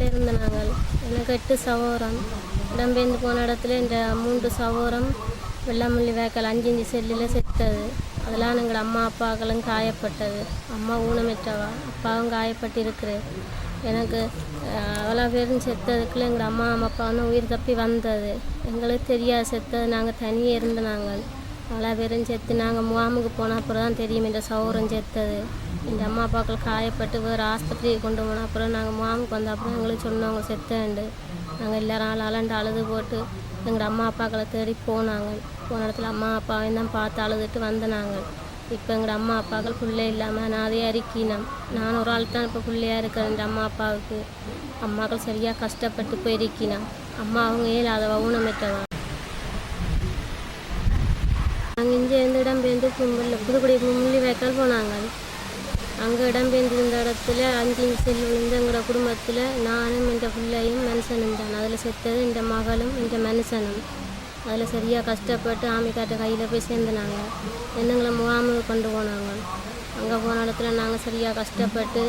வீட்டில் இருந்த நாங்கள். எனக்கு எட்டு சகோதரம். இடம்பெயர்ந்து போன இடத்துல இந்த மூன்று சகோதரம் வெள்ளாமல்லி வேக்கல் அஞ்சு அஞ்சு செல்லில் செத்தது. அதெல்லாம் எங்கள் அம்மா அப்பாக்களும் காயப்பட்டது. அம்மா ஊனமிட்டவா அப்பாவும் காயப்பட்டு எனக்கு அவ்வளோ பேரும் செத்ததுக்குள்ள எங்கள் அம்மா அம்மா அப்பா வந்து உயிர் தப்பி வந்தது. எங்களுக்கு தெரியாது செத்தது நாங்கள் தனியே இருந்த நாங்கள். பல பேரும் செத்து நாங்கள் முகாமுக்கு போன அப்புறம் தான் தெரியும் இந்த சௌரம் செத்தது. இந்த அம்மா அப்பாக்கள் காயப்பட்டு வேறு ஆஸ்பத்திரிக்கு கொண்டு போன அப்புறம் நாங்கள் முகாமுக்கு வந்த அப்புறம் எங்களுக்கு சொன்னவங்க செத்தேண்டு நாங்கள் எல்லாரும் ஆள் அலண்டு அழுது போட்டு எங்கள் அம்மா அப்பாக்களை தேடி போனாங்க. போன இடத்துல அம்மா அப்பாவையும் தான் பார்த்து அழுதுட்டு வந்தனாங்க. இப்போ எங்கள் அம்மா அப்பாக்கள் பிள்ளை இல்லாமல் நான் அதே அறிக்கினோம் நான் ஒரு ஆள் தான் இப்போ பிள்ளையாக இருக்கிறேன் எங்கள் அம்மா அப்பாவுக்கு. அம்மாக்கள் சரியாக கஷ்டப்பட்டு போயிருக்கினோம் அம்மா அவங்க ஏழாதவ ஊனமிட்டவா இடம்பெயர்ந்து கும்பலில் புதுக்குடி கும்பலி வேக்கால் போனாங்க. அங்கே இடம்பெயர்ந்து இருந்த இடத்துல அஞ்சு செல் விழுந்து எங்களோட குடும்பத்தில் நானும் இந்த பிள்ளையும் மனுஷனும் தான். அதில் செத்தது இந்த மகளும் இந்த மனுஷனும். அதில் சரியாக கஷ்டப்பட்டு ஆமிக்காட்டு கையில் போய் சேர்ந்துனாங்க. என்னங்களை முகாமுக்கு கொண்டு போனாங்க. அங்கே போன இடத்துல நாங்கள் சரியாக கஷ்டப்பட்டு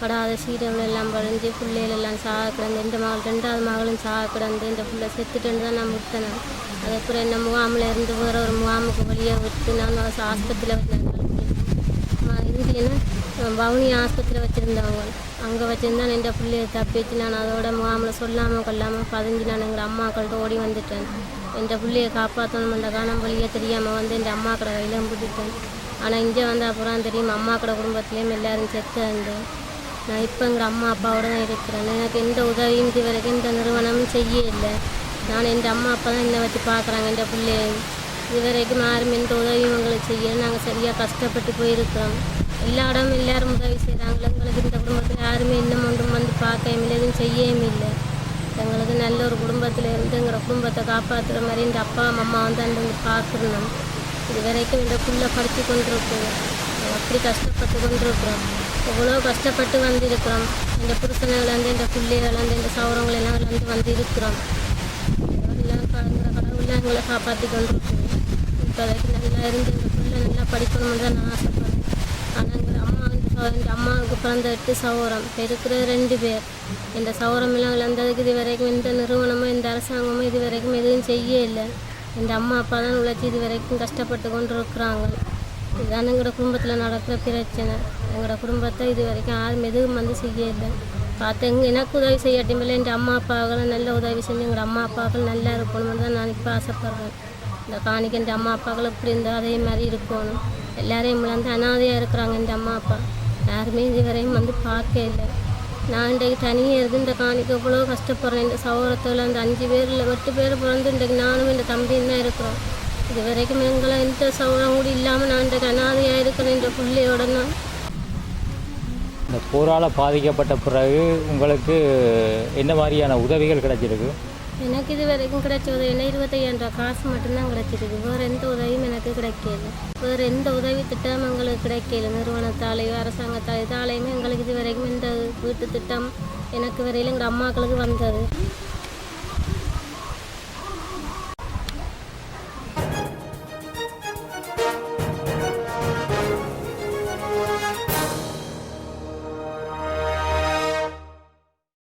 படாத சீரவில் எல்லாம் படைஞ்சு பிள்ளைகள் எல்லாம் சாக கிடந்து இந்த மகள் ரெண்டாவது மகளும் சாக கிடந்து இந்த பிள்ளை செத்துட்டுன்னு தான் நான் விட்டேன் அதுக்கப்புறம் என்ன முகாமில் இருந்து வேறு ஒரு முகாமுக்கு வெளியே விட்டு நான் ஆஸ்பத்திரியில் வச்சிருந்தேன் இருந்தேன்னா பவுனி ஆஸ்பத்திரியில் வச்சுருந்தவங்க. அங்கே வச்சுருந்தா எந்த பிள்ளைய தப்பிச்சு நான் அதோட முகாமில் சொல்லாமல் கொள்ளாமல் பதிஞ்சு நான் எங்கள் அம்மாக்கள்கிட்ட ஓடி வந்துட்டேன். என் பிள்ளையை காப்பாற்றணும் அந்த காணம் வழியே தெரியாமல் வந்து என் அம்மாக்கடை கையில் விட்டுட்டேன் ஆனால் இங்கே வந்த அப்புறம் தெரியும் அம்மாக்கடை குடும்பத்துலேயும் எல்லோரும் செத்து இருந்தேன் நான் இப்போ எங்கள் அம்மா அப்பாவோட தான் இருக்கிறேன். எனக்கு எந்த உதவியும் இது வரைக்கும் இந்த நிறுவனமும் செய்ய இல்லை நான் என் அம்மா அப்பா தான் என்னை வச்சு பார்க்குறாங்க என் பிள்ளைய. இது வரைக்கும் யாரும் எந்த உதவியும் எங்களுக்கு செய்ய நாங்கள் சரியாக கஷ்டப்பட்டு போயிருக்கிறோம். எல்லா இடமும் எல்லாரும் உதவி செய்கிறாங்களோ எங்களுக்கு இந்த குடும்பத்தில் யாருமே இன்னும் ஒன்றும் வந்து பார்க்கவும் இல்லை எதுவும் செய்யவும் இல்லை. எங்களுக்கு நல்ல ஒரு குடும்பத்தில் இருந்து எங்களோட குடும்பத்தை காப்பாற்றுற மாதிரி இந்த அப்பா அம்மா வந்து அந்த வந்து பார்க்கணும். இது வரைக்கும் இந்த புள்ள படித்து கொண்டிருக்கோம் அப்படி கஷ்டப்பட்டு கொண்டிருக்கிறோம். எவ்வளோ கஷ்டப்பட்டு வந்திருக்கிறோம். இந்த புருஷனைலேருந்து இந்த பிள்ளைகள்லேருந்து இந்த சௌரங்களெல்லாம் வந்து வந்து இருக்கிறோம் எல்லாம் எங்களை எங்களை காப்பாற்றி கொண்டிருக்கோம் இப்போதைக்கு நல்லா இருந்து இந்த பிள்ளை நல்லா படிக்கணும்னு தான் நான் ஆசைப்படுறேன். ஆனால் எங்கள் அம்மா இந்த இந்த அம்மாவுக்கு பிறந்த எட்டு சௌரம் இப்போ இருக்கிற ரெண்டு பேர். இந்த சௌரம் எல்லாம் இழந்ததுக்கு இது வரைக்கும் இந்த நிறுவனமோ இந்த அரசாங்கமோ இது வரைக்கும் எதுவும் செய்ய இல்லை இந்த அம்மா அப்பா தான் உழைச்சி இது வரைக்கும் கஷ்டப்பட்டு கொண்டு இருக்கிறாங்க இதுதான் எங்களோட குடும்பத்தில் நடக்கிற பிரச்சனை. எங்களோட குடும்பத்தை இது வரைக்கும் யாரும் எதுவும் வந்து செய்ய இல்லை பார்த்து எங்கள் எனக்கு உதவி செய்யாட்டும் இல்லை என் அம்மா அப்பாவுகளும் நல்ல உதவி செஞ்சு எங்கள் அம்மா அப்பாக்கள் நல்லா இருக்கணும்னு தான் நான் இப்போ ஆசைப்பட்றேன். இந்த காணிக்கு எங்கள் அம்மா அப்பாக்கள் இப்படி இருந்தால் அதே மாதிரி இருக்கணும். எல்லாரையும் வந்து அனாதையாக இருக்கிறாங்க எங்கள் அம்மா அப்பா. யாருமே இதுவரையும் வந்து பார்க்க இல்லை. நான் இன்றைக்கு தனியாக இருந்து இந்த காணிக்கு எவ்வளோ கஷ்டப்படுறேன். இந்த சௌரத்தில் அந்த அஞ்சு பேரில் எட்டு பேர் பிறந்து இன்றைக்கு நானும் இந்த தம்பியும் தான் இருக்கிறோம். இது வரைக்கும் எங்களை எந்த சௌரம் கூட இல்லாமல் நான் இன்றைக்கு அனாதையாக இருக்கிறேன் இந்த பிள்ளையோட நான். இந்த போரால் பாதிக்கப்பட்ட பிறகு உங்களுக்கு என்ன மாதிரியான உதவிகள் கிடைச்சிருக்கு? எனக்கு இது வரைக்கும் கிடைச்ச என்ன? இருபத்தையாயிரம் ரூபா காசு மட்டும்தான் கிடைச்சிருக்கு. வேறு எந்த உதவியும் எனக்கு கிடைக்கல. வேறு எந்த உதவி திட்டம் எங்களுக்கு கிடைக்கல. நிறுவனத்தாலேயோ அரசாங்கத்தாலேயோ இதாலேயுமே எங்களுக்கு இது வரைக்கும் இந்த வீட்டு திட்டம் எனக்கு வரையில எங்கள் அம்மாக்களுக்கு வந்தது.